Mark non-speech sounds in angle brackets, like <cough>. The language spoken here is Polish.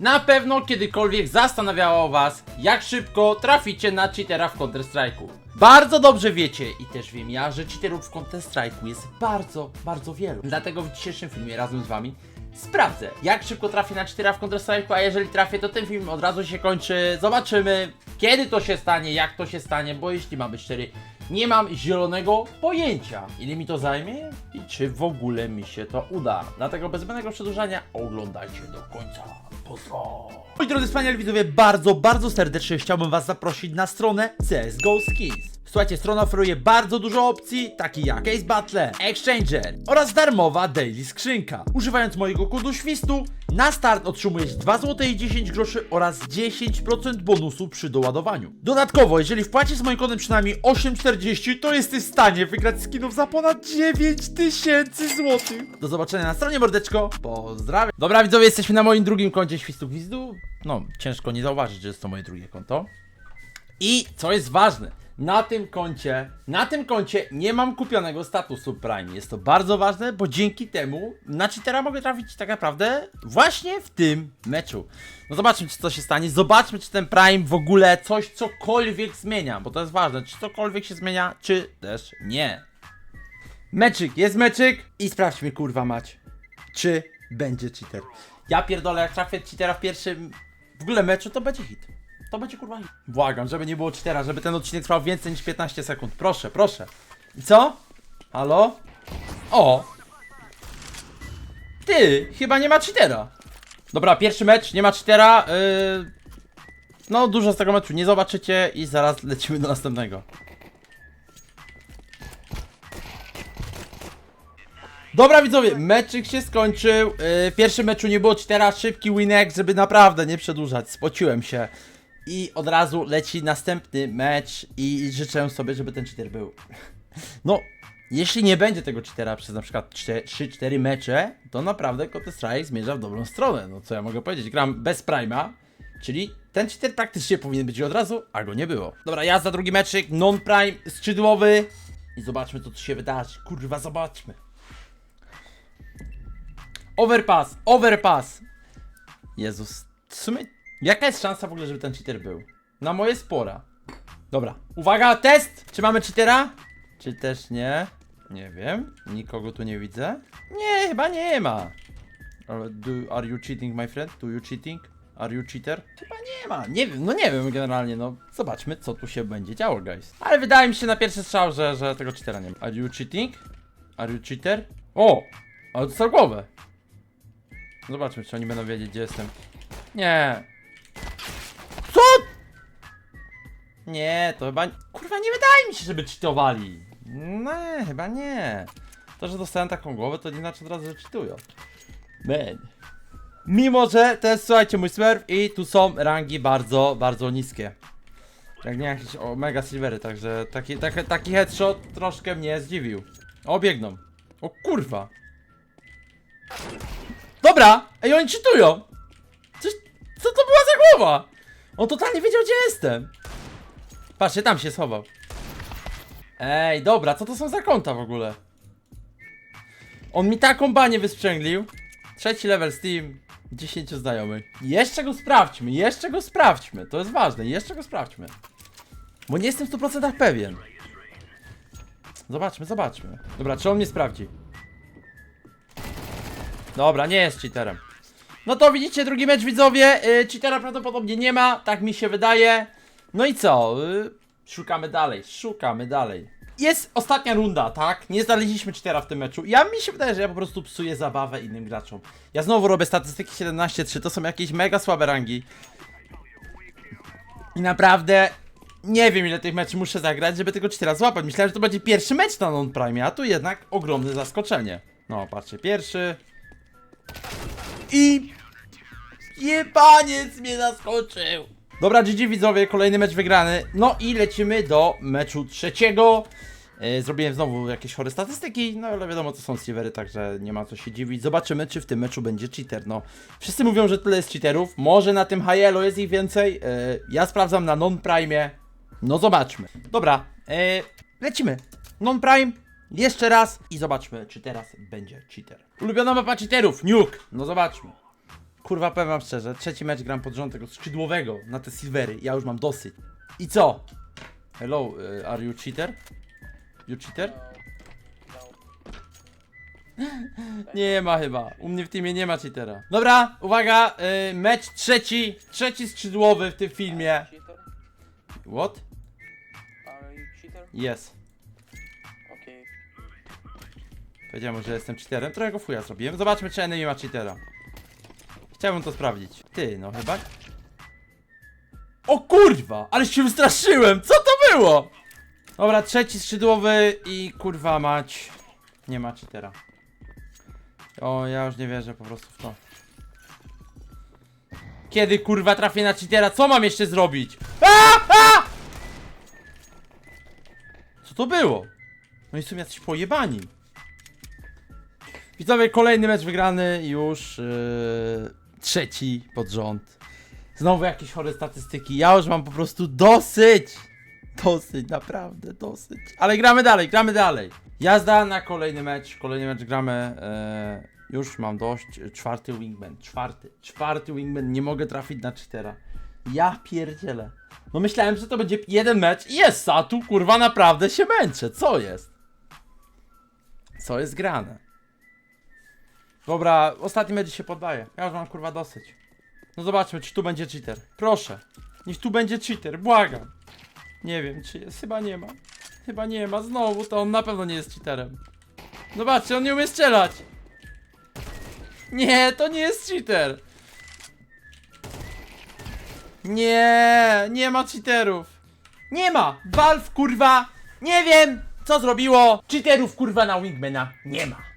Na pewno kiedykolwiek zastanawiało was, jak szybko traficie na cheatera w Counter-Strike'u. Bardzo dobrze wiecie i też wiem ja, że cheaterów w Counter-Strike'u jest bardzo, bardzo wielu. Dlatego w dzisiejszym filmie razem z wami sprawdzę, jak szybko trafię na cheatera w Counter-Strike'u, a jeżeli trafię, to ten film od razu się kończy. Zobaczymy, kiedy to się stanie, jak to się stanie, bo jeśli ma być 4, nie mam zielonego pojęcia, ile mi to zajmie i czy w ogóle mi się to uda. Dlatego bez zbędnego przedłużania oglądajcie do końca. Pozdro! Moi drodzy wspaniali widzowie, bardzo, bardzo serdecznie chciałbym Was zaprosić na stronę CSGO Skins. Słuchajcie, strona oferuje bardzo dużo opcji, takich jak Case Battle, Exchanger oraz darmowa Daily Skrzynka. Używając mojego kodu świstu, na start otrzymujesz 2 zł i 10 groszy oraz 10% bonusu przy doładowaniu. Dodatkowo, jeżeli wpłacisz z moim kodem przynajmniej 8,40, to jesteś w stanie wygrać skinów za ponad 9000 zł. Do zobaczenia na stronie mordeczko. Pozdrawiam. Dobra widzowie, jesteśmy na moim drugim koncie Świstu Gwizdu. No, ciężko nie zauważyć, że jest to moje drugie konto. I co jest ważne, na tym koncie, na tym koncie nie mam kupionego statusu Prime. Jest to bardzo ważne, bo dzięki temu na cheatera mogę trafić tak naprawdę właśnie w tym meczu. No zobaczmy, czy co się stanie. Zobaczmy, czy ten Prime w ogóle coś cokolwiek zmienia, bo to jest ważne. Czy cokolwiek się zmienia, czy też nie. Meczyk, jest meczyk i sprawdźmy kurwa mać, czy będzie cheater. Ja pierdolę, jak trafię cheatera w pierwszym w ogóle meczu, to będzie hit. To będzie kurwa. Błagam, żeby nie było cheatera, żeby ten odcinek trwał więcej niż 15 sekund. Proszę, proszę. I co? Halo? O! Ty, chyba nie ma cheatera. Dobra, pierwszy mecz, nie ma cheatera. Yy... No, dużo z tego meczu nie zobaczycie i zaraz lecimy do następnego. Dobra widzowie, meczyk się skończył. Yy, w pierwszym meczu nie było cheatera, szybki winek, żeby naprawdę nie przedłużać. Spociłem się. I od razu leci następny mecz i życzę sobie, żeby ten cheater był. No, jeśli nie będzie tego cheatera przez na przykład 3-4 mecze, to naprawdę Counter Strike zmierza w dobrą stronę. No co ja mogę powiedzieć? Gram bez Prima, czyli ten cheater praktycznie powinien być od razu, a go nie było. Dobra, jazda, drugi meczyk, non-prime, skrzydłowy. I zobaczmy, co tu się wydarzy. Kurwa, zobaczmy. Overpass, overpass. Jezus, w sumie, jaka jest szansa w ogóle, żeby ten cheater był? Na moje spora. Dobra, uwaga, test! Czy mamy cheatera? Czy też nie? Nie wiem, nikogo tu nie widzę. Nie, chyba nie ma. Do, are you cheating, my friend? Do you cheating? Are you cheater? Chyba nie ma. Nie wiem, no nie wiem generalnie, no. Zobaczmy, co tu się będzie działo, guys. Ale wydaje mi się na pierwszy strzał, że, że tego cheatera nie ma. Are you cheating? Are you cheater? O! Ale dostał głowę. Zobaczmy, czy oni będą wiedzieć, gdzie jestem. Nie. Nie, to chyba... Kurwa, nie wydaje mi się, żeby cheatowali. Nie, chyba nie. To, że dostałem taką głowę, to nie znaczy od razu, że cheatują. Man. Mimo, że to jest, słuchajcie, mój smurf i tu są rangi bardzo, bardzo niskie. Jak nie jakieś omega silvery, także taki, taki, taki headshot troszkę mnie zdziwił. O, biegną. O kurwa. Dobra! Ej, oni czytują! Coś, co to była za głowa? On totalnie wiedział, gdzie jestem. Patrzcie, tam się schował. Ej, dobra, co to są za konta w ogóle? On mi taką banię wysprzęglił. Trzeci level Steam, 10 znajomych. Jeszcze go sprawdźmy, jeszcze go sprawdźmy. To jest ważne, jeszcze go sprawdźmy. Bo nie jestem w 100% pewien. Zobaczmy, zobaczmy. Dobra, czy on mnie sprawdzi? Dobra, nie jest cheaterem. No to widzicie, drugi mecz widzowie. Yy, cheatera prawdopodobnie nie ma, tak mi się wydaje. No i co? Yy, szukamy dalej, szukamy dalej. Jest ostatnia runda, tak? Nie znaleźliśmy cheatera w tym meczu. Ja mi się wydaje, że ja po prostu psuję zabawę innym graczom. Ja znowu robię statystyki 17-3, to są jakieś mega słabe rangi. I naprawdę nie wiem ile tych meczy muszę zagrać, żeby tego cheatera złapać. Myślałem, że to będzie pierwszy mecz na non-prime, a tu jednak ogromne zaskoczenie. No, patrzcie, pierwszy, i jebaniec mnie zaskoczył. Dobra, GG widzowie, kolejny mecz wygrany. No i lecimy do meczu trzeciego. E, Zrobiłem znowu jakieś chore statystyki, no ale wiadomo to są silvery, także nie ma co się dziwić. Zobaczymy, czy w tym meczu będzie cheater. No, wszyscy mówią, że tyle jest cheaterów. Może na tym Hielo jest ich więcej. E, Ja sprawdzam na non-prime. No zobaczmy. Dobra, e, lecimy. Non-prime, jeszcze raz i zobaczmy, czy teraz będzie cheater. Ulubiona mapa cheaterów, Nuke. No zobaczmy. Kurwa, powiem wam szczerze, trzeci mecz gram pod rząd tego skrzydłowego na te silvery. Ja już mam dosyć. I co? Hello, y, are you cheater? You cheater? <laughs> Nie ma chyba. U mnie w teamie nie ma cheatera. Dobra, uwaga, y, mecz trzeci, trzeci skrzydłowy w tym filmie. What? Are you cheater? Yes. Okay. Powiedziałem że jestem cheaterem. Trochę go fuja zrobiłem. Zobaczmy, czy enemy ma cheatera. Chciałbym to sprawdzić. Ty, no chyba. O kurwa! Ale się wystraszyłem! Co to było? Dobra, trzeci skrzydłowy i kurwa mać. Nie ma cheatera. O, ja już nie wierzę po prostu w to. Kiedy kurwa trafię na cheatera? Co mam jeszcze zrobić? A! A! Co to było? No i są jacyś pojebani. Widzowie, kolejny mecz wygrany już yy, trzeci pod rząd. Znowu jakieś chore statystyki. Ja już mam po prostu dosyć. Dosyć, naprawdę dosyć. Ale gramy dalej, gramy dalej. Jazda na kolejny mecz. Kolejny mecz gramy. Yy, już mam dość. Czwarty wingman. Czwarty. Czwarty wingman. Nie mogę trafić na cheatera. Ja pierdzielę. No myślałem, że to będzie jeden mecz jest, a tu kurwa naprawdę się męczę. Co jest? Co jest grane? Dobra, ostatni mecz się poddaje. Ja już mam kurwa dosyć. No zobaczmy, czy tu będzie cheater. Proszę. Niech tu będzie cheater, błagam. Nie wiem, czy jest. Chyba nie ma. Chyba nie ma. Znowu to on na pewno nie jest cheaterem. Zobaczcie, on nie umie strzelać. Nie, to nie jest cheater. Nie, nie ma cheaterów. Nie ma. Valve kurwa. Nie wiem, co zrobiło. Cheaterów kurwa na Wingmana. Nie ma.